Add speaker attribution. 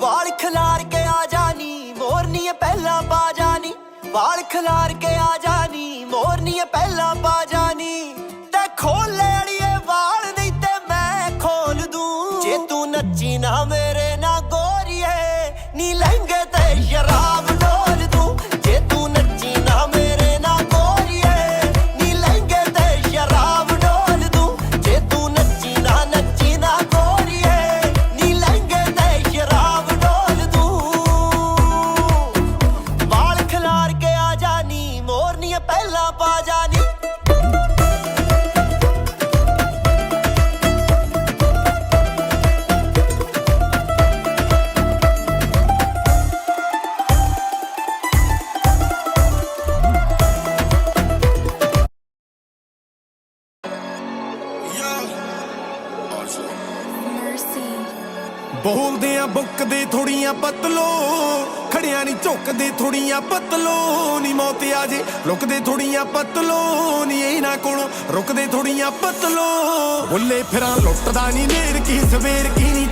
Speaker 1: ਵਾਲ ਖਿਲਾਰ ਕੇ ਆ ਜਾਨੀ ਮੋਰਨੀਏ ਪਹਿਲਾਂ ਪਾ ਜਾਨੀ। ਵਾਲ ਖਿਲਾਰ ਕੇ ਆ ਜਾਨੀ ਮੋਰਨੀ ਪਹਿਲਾਂ ਪਾ ਜਾਨੀ। ਤੇ ਖੋਲੇ ਅੜੀਏ ਵਾਲ ਨਹੀਂ ਤੇ ਮੈਂ ਖੋਲ ਦੂੰ। ਜੇ ਤੂੰ ਨੱਚੀ ਨਾ ਮੇਰੇ ਨਾ ਗੋਰੀਏ, ਨੀ ਲਹਿੰਗੇ पहला बाजा नी Yeah.
Speaker 2: Awesome.
Speaker 3: ਬੋਲਦੇ ਆ, ਬੁੱਕਦੇ ਥੋੜੀਆਂ ਪਤਲੋ। ਖੜਿਆ ਨਹੀਂ ਝੁਕਦੇ ਥੋੜੀਆਂ ਪਤਲੋ। ਨੀ ਮੌਤ ਆ ਜੇ, ਲੁਕਦੇ ਥੋੜੀਆਂ ਪਤਲੋ। ਨੀ ਇਹਨਾਂ ਕੋਲੋਂ ਰੁਕਦੇ ਥੋੜੀਆਂ ਪਤਲੋ। ਬੁੱਲੇ ਫਿਰਾਂ, ਲੁੱਟਦਾ ਨਹੀਂ ਨੇਰ ਕੀ, ਸਵੇਰ ਕੀ ਨਹੀਂ